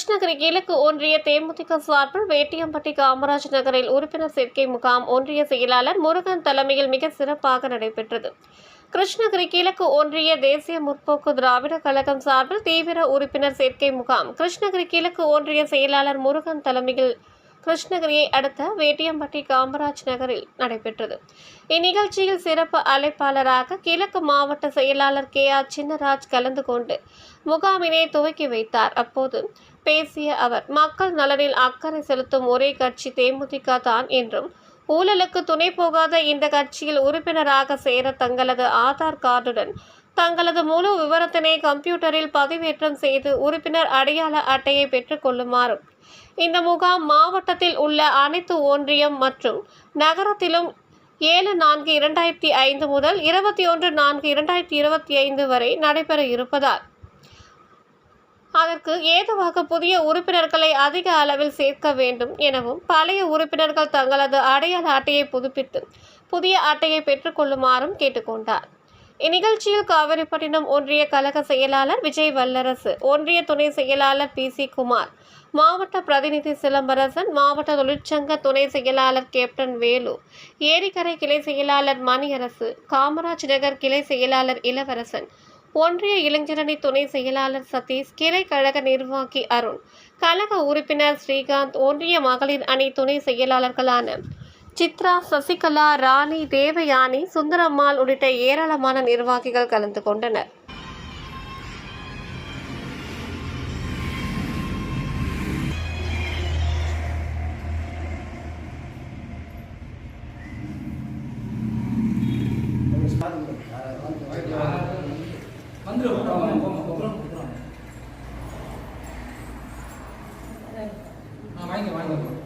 கிருஷ்ணகிரி கிழக்கு ஒன்றிய தேமுதிக சார்பில் வேட்டியம்பட்டி காமராஜ் நகரில் உறுப்பினர் சேர்க்கை முகாம் ஒன்றிய செயலாளர் முருகன் தலைமையில் மிக சிறப்பாக நடைபெற்றது. கிருஷ்ணகிரி கிழக்கு ஒன்றிய தேசிய முற்போக்கு திராவிட கழகம் சார்பில் தீவிர உறுப்பினர் சேர்க்கை முகாம். கிருஷ்ணகிரி கிழக்கு ஒன்றிய செயலாளர் முருகன் தலைமையில் கிருஷ்ணகிரியை அடுத்த வேட்டியம்பட்டி காமராஜ் நகரில் நடைபெற்றது. இந்நிகழ்ச்சியில் சிறப்பு அழைப்பாளராக கிழக்கு மாவட்ட செயலாளர் கே ஆர் சின்னராஜ் கலந்து கொண்டு முகாமினை துவக்கி வைத்தார். அப்போது பேசிய அவர் மக்கள் நலனில் அக்கறை செலுத்தும் ஒரே கட்சி தேமுதிக தான் என்றும் ஊழலுக்கு துணை போகாத இந்த கட்சியில் உறுப்பினராக சேர தங்களது ஆதார் கார்டுடன் தங்களது முழு விவரத்தினை கம்ப்யூட்டரில் பதிவேற்றம் செய்து உறுப்பினர் அடையாள அட்டையை பெற்றுக்கொள்ளுமாறும் இந்த முகாம் மாவட்டத்தில் உள்ள அனைத்து ஒன்றியம் மற்றும் நகரத்திலும் ஏழு நான்கு இரண்டாயிரத்தி ஐந்து முதல் இருபத்தி ஒன்று நான்கு இரண்டாயிரத்தி இருபத்தி ஐந்து வரை நடைபெற இருப்பதால் அதற்கு ஏதுவாக புதிய உறுப்பினர்களை அதிக அளவில் சேர்க்க வேண்டும் எனவும் பழைய உறுப்பினர்கள் தங்களது அடையாள அட்டையை புதுப்பித்து புதிய அட்டையை பெற்றுக்கொள்ளுமாறும் கேட்டுக்கொண்டார் இந்நிகழ்ச்சியில் காவிரிப்பட்டினம் ஒன்றிய கழக செயலாளர் விஜய் வல்லரசு ஒன்றிய துணை செயலாளர் பி. சி. குமார் மாவட்ட பிரதிநிதி சிலம்பரசன் மாவட்ட தொழிற்சங்க துணை செயலாளர் கேப்டன் வேலு ஏரிக்கரை கிளை செயலாளர் மணியரசு காமராஜ் நகர் கிளை செயலாளர் இளவரசன் ஒன்றிய இளைஞரணி துணை செயலாளர் சதீஷ் கிளை கழக நிர்வாகி அருண் கழக உறுப்பினர் ஸ்ரீகாந்த் ஒன்றிய மகளிர் அணி துணை செயலாளர்களான சித்ரா சசிகலா ராணி தேவயானி சுந்தரம்மாள் உள்ளிட்ட ஏராளமான நிர்வாகிகள் கலந்து கொண்டனர். வாங்க வாங்க.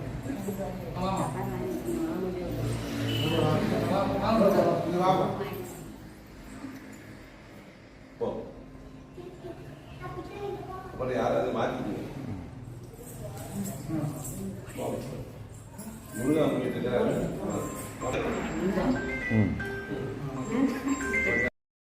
அப்புறம் யாராவது மாற்றிக்கிங்க முருகன்